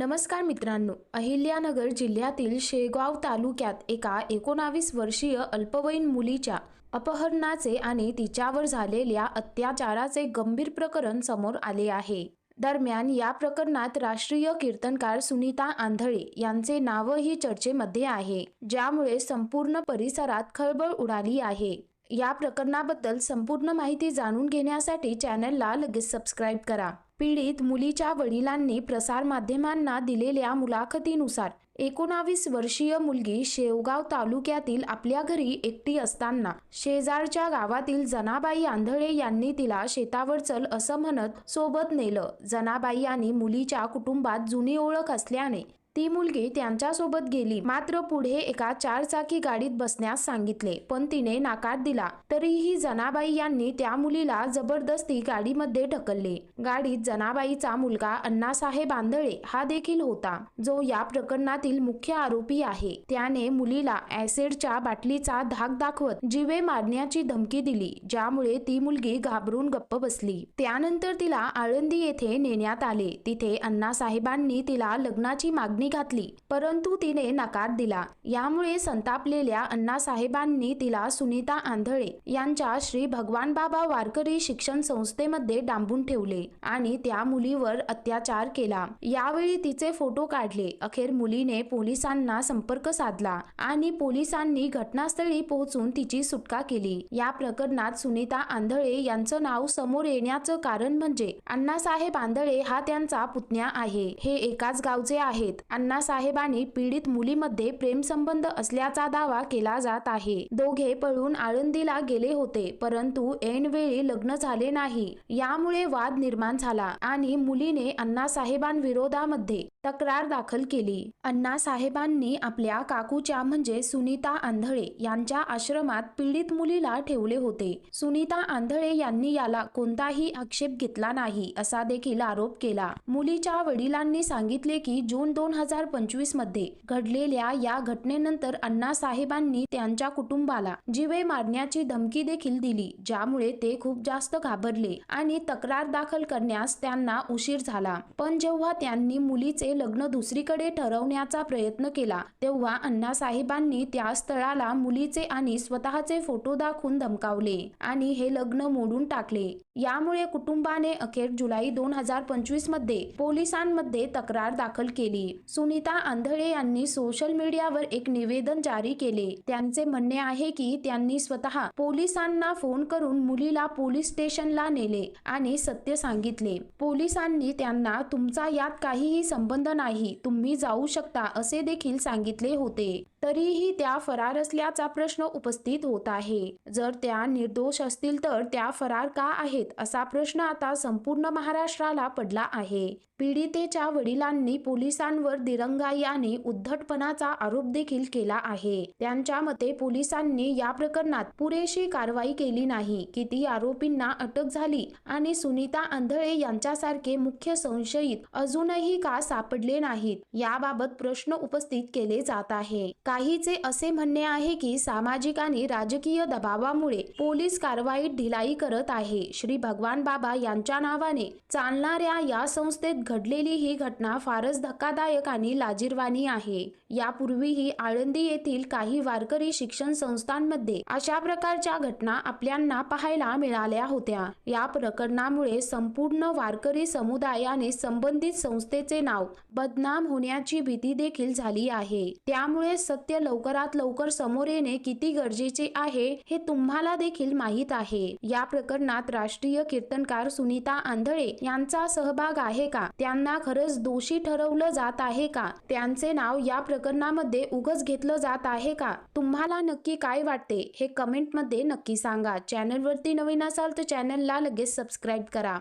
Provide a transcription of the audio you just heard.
नमस्कार मित्रांनो अहिल्यानगर जिल्ह्यातील शेगाव तालुक्यात एका एकोणावीस वर्षीय अल्पवयीन मुलीच्या अपहरणाचे आणि तिच्यावर झालेल्या अत्याचाराचे गंभीर प्रकरण समोर आले आहे. दरम्यान या प्रकरणात राष्ट्रीय कीर्तनकार सुनीता आंधळे यांचे नावही चर्चेमध्ये आहे ज्यामुळे संपूर्ण परिसरात खळबळ उडाली आहे. या प्रकरणाबद्दल संपूर्ण माहिती जाणून घेण्यासाठी चॅनलला लगेच सबस्क्राईब करा. पीडित मुलीच्या वडिलांनी प्रसारमाध्यमांना दिलेल्या मुलाखतीनुसार एकोणावीस वर्षीय मुलगी शेवगाव तालुक्यातील आपल्या घरी एकटी असताना शेजारच्या गावातील जनाबाई आंधळे यांनी तिला शेतावर चल असं म्हणत सोबत नेलं. जनाबाई आणि मुलीच्या कुटुंबात जुनी ओळख असल्याने ती मुलगी त्यांच्यासोबत गेली. मात्र पुढे एका चारचाकी गाडीत बसण्यास सांगितले. पण तिने नाकार दिला. तरीही जनाबाई यांनी त्या मुलीला जबरदस्ती गाडीमध्ये ढकलले. गाडीत जनाबाईचा मुलगा अण्णासाहेब आंधळे हा देखील होता जो या प्रकरणातील मुख्य आरोपी आहे. त्याने मुलीला ऍसिडच्या बाटलीचा धाक दाखवत जीवे मारण्याची धमकी दिली ज्यामुळे ती मुलगी घाबरून गप्प बसली. त्यानंतर तिला आळंदी येथे नेण्यात आले. तिथे अण्णासाहेबांनी तिला लग्नाची मागणी घातली परंतु तिने नकार दिला. यामुळे संतापलेल्या अण्णासाहेबांनी तिला सुनीता आंधळे यांच्या श्री भगवान बाबा वारकरी शिक्षण संस्थेमध्ये डांबून ठेवले आणि त्या मुलीवर अत्याचार केला. यावेळी तिचे फोटो काढले. अखेर मुलीने पोलिसांना संपर्क साधला आणि पोलिसांनी घटनास्थळी पोहोचून तिची सुटका केली. या प्रकरणात सुनीता आंधळे यांचं नाव समोर येण्याचं कारण म्हणजे अण्णासाहेब आंधळे हा त्यांचा पुतण्या आहे. हे एकाच गावचे आहेत. अण्णासाहेबांनी पीडित मुलीमध्ये प्रेमसंबंध असल्याचा दावा केला जात आहे. दोघे पळून आळंदीला गेले होते परंतु ऐनवेळी लग्न झाले नाही. यामुळे वाद निर्माण झाला आणि मुलीने अण्णासाहेबांविरोधामध्ये तक्रार दाखल केली. अण्णासाहेबांनी आपल्या काकूच्या म्हणजे सुनीता आंधळे यांच्या आश्रमात पीडित मुलीला ठेवले होते. सुनीता आंधळे यांनी याला कोणताही आक्षेप घेतला नाही असा देखील आरोप केला. मुलीच्या वडिलांनी सांगितले की जून दोन हजार पंचवीसमध्ये घडलेल्या या घटनेनंतर अण्णासाहेबांनी त्यांच्या कुटुंबाला जीवे मारण्याची धमकी देखील दिली ज्यामुळे ते खूप जास्त घाबरले आणि तक्रार दाखल करण्यास त्यांना उशीर झाला. पण जेव्हा त्यांनी मुलीचे लग्न दुसरीकडे ठरवण्याचा प्रयत्न केला तेव्हा अण्णासाहेबांनी त्या स्थळाला मुलीचे आणि स्वतःचे फोटो दाखवून धमकावले आणि हे लग्न मोडून टाकले. यामुळे कुटुंबाने अखेर जुलै दोन हजार पंचवीसमध्ये पोलिसांमध्ये तक्रार दाखल केली. सुनीता आंधळे यांनी सोशल मीडियावर एक निवेदन जारी केले. त्यांचे म्हणणे आहे की त्यांनी स्वतः पोलिसांना फोन करून मुलीला पोलीस स्टेशनला नेले आणि सत्य सांगितले. पोलिसांनी त्यांना तुमचा यात काहीही संबंध नाही तुम्ही जाऊ शकता असे देखील सांगितले होते. तरीही त्या फरार असल्याचा प्रश्न उपस्थित होत आहे. जर त्या निर्दोष असतील तर त्या फरार का आहेत असा प्रश्न आता संपूर्ण महाराष्ट्राला पडला आहे. पीडितेच्या वडिलांनी पोलिसांवर दिरंगा याने उद्धटपणाचा आरोप देखील केला आहे. त्यांच्या मते पोलिसांनी या प्रकरणात पुरेशी कारवाई केली नाही. किती आरोपींना अटक झाली आणि सुनीता आंधळे यांच्यासारखे मुख्य संशयित अजूनही का सापडले नाहीत? याबाबत प्रश्न उपस्थित केले जात आहे. काहीचे असे म्हणणे आहे की सामाजिक आणि राजकीय दबावामुळे पोलीस कारवाईत ढिलाई करत आहे. श्री भगवान बाबा यांच्या नावाने चालणाऱ्या या संस्थेत घडलेली ही घटना फारच धक्कादायक ठिकाणी लाजीरवाणी आहे. यापूर्वीही आळंदी येथील काही वारकरी शिक्षण संस्थांमध्ये अशा प्रकारच्या घटना आपल्यांना पाहायला मिळाल्या होत्या. या प्रकरणामुळे संपूर्ण वारकरी समुदायाने संबंधित संस्थेचे नाव बदनाम होण्याची भीती देखील झाली आहे. त्यामुळे सत्य लवकरात लवकर समोर येणे किती गरजेचे आहे हे तुम्हाला देखील माहीत आहे. या प्रकरणात राष्ट्रीय कीर्तनकार सुनीता आंधळे यांचा सहभाग आहे का? त्यांना खरंच दोषी ठरवलं जात आहे आहे का? त्यांचे नाव या प्रकरणामध्ये उगच घेतलं जात आहे का? तुम्हाला नक्की काय वाटते? हे कमेंटमध्ये नक्की सांगा. चॅनलवरती नवीन असाल तर चॅनलला लगेच सबस्क्राईब करा.